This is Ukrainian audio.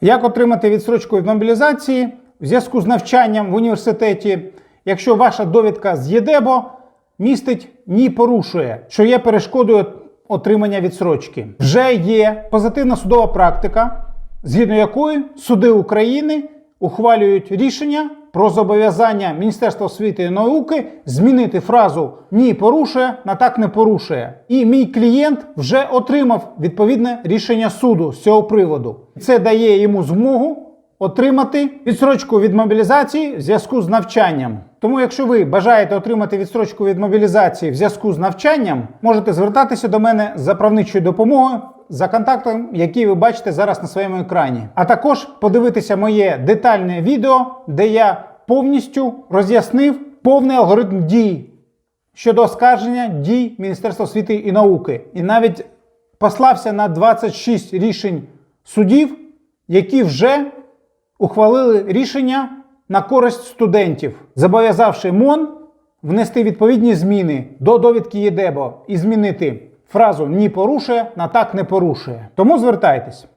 Як отримати відсрочку від мобілізації в зв'язку з навчанням в університеті, якщо ваша довідка з ЄДЕБО містить ні порушує, що є перешкодою отримання відсрочки? Вже є позитивна судова практика, згідно якої суди України ухвалюють рішення про зобов'язання Міністерства освіти і науки змінити фразу ні порушує на так не порушує. І мій клієнт вже отримав відповідне рішення суду з цього приводу. Це дає йому змогу отримати відстрочку від мобілізації в зв'язку з навчанням. Тому, якщо ви бажаєте отримати відстрочку від мобілізації в зв'язку з навчанням, можете звертатися до мене за правничою допомогою за контактом, який ви бачите зараз на своєму екрані. А також подивитися моє детальне відео, де я повністю роз'яснив повний алгоритм дій щодо оскарження дій Міністерства освіти і науки. І навіть послався на 26 рішень судів, які вже ухвалили рішення на користь студентів, зобов'язавши МОН внести відповідні зміни до довідки ЄДЕБО і змінити фразу ні порушує на так не порушує. Тому звертайтесь.